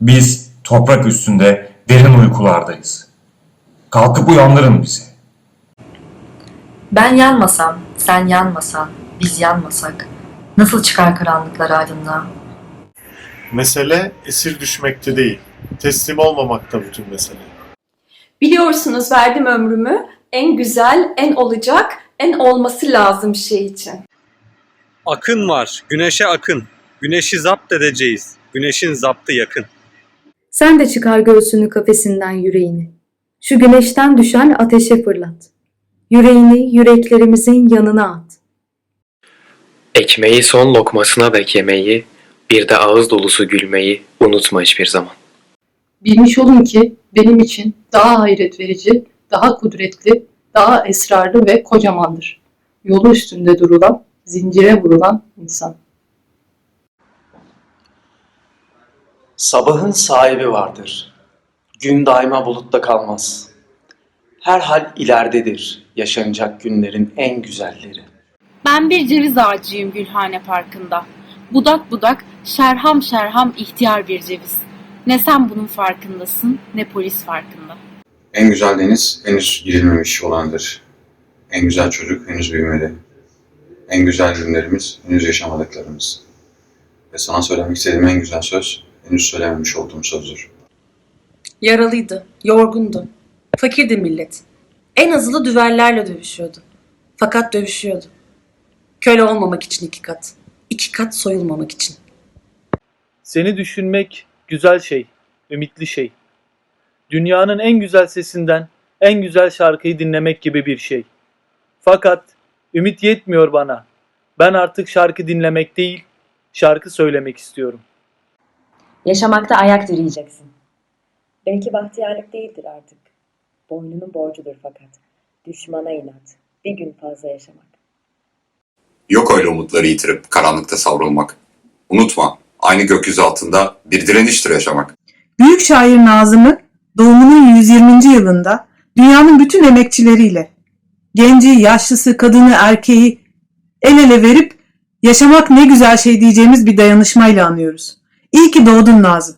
Biz toprak üstünde derin uykulardayız. Kalkıp uyandırın bizi. Ben yanmasam, sen yanmasan, biz yanmasak nasıl çıkar karanlıklar aydınlığa? Mesele esir düşmekte değil, teslim olmamakta bütün mesele. Biliyorsunuz verdim ömrümü en güzel, en olacak, en olması lazım şey için. Akın var, güneşe akın. Güneşi zapt edeceğiz. Güneşin zaptı yakın. Sen de çıkar göğsünü kafesinden yüreğini. Şu güneşten düşen ateşe fırlat. Yüreğini yüreklerimizin yanına at. Ekmeği son lokmasına dek yemeyi, bir de ağız dolusu gülmeyi unutma hiçbir zaman. Bilmiş olun ki benim için daha hayret verici, daha kudretli, daha esrarlı ve kocamandır. Yolu üstünde durulan, zincire vurulan insan. Sabahın sahibi vardır. Gün daima bulutta kalmaz. Her hal ileridedir yaşanacak günlerin en güzelleri. Ben bir ceviz ağacıyım Gülhane Parkı'nda. Budak budak, şerham şerham ihtiyar bir ceviz. Ne sen bunun farkındasın, ne polis farkında. En güzel deniz henüz girilmemiş olandır. En güzel çocuk henüz büyümedi. En güzel günlerimiz henüz yaşamadıklarımız. Ve sana söylemek istediğim en güzel söz henüz söylememiş olduğum sözdür. Yaralıydı, yorgundu. Fakirdi millet. En azılı düvellerle dövüşüyordu. Fakat dövüşüyordu. Köle olmamak için iki kat. iki kat soyulmamak için. Seni düşünmek güzel şey, ümitli şey. Dünyanın en güzel sesinden en güzel şarkıyı dinlemek gibi bir şey. Fakat ümit yetmiyor bana. Ben artık şarkı dinlemek değil, şarkı söylemek istiyorum. Yaşamakta ayak direyeceksin. Belki bahtiyarlık değildir artık. Boynunun borcudur fakat. Düşmana inat. Bir gün fazla yaşamak. Yok öyle umutları yitirip karanlıkta savrulmak. Unutma, aynı gökyüzü altında bir direniştir yaşamak. Büyük şair Nazım'ı doğumunun 120. yılında dünyanın bütün emekçileriyle genci, yaşlısı, kadını, erkeği el ele verip yaşamak ne güzel şey diyeceğimiz bir dayanışmayla anıyoruz. İyi ki doğdun Nazım.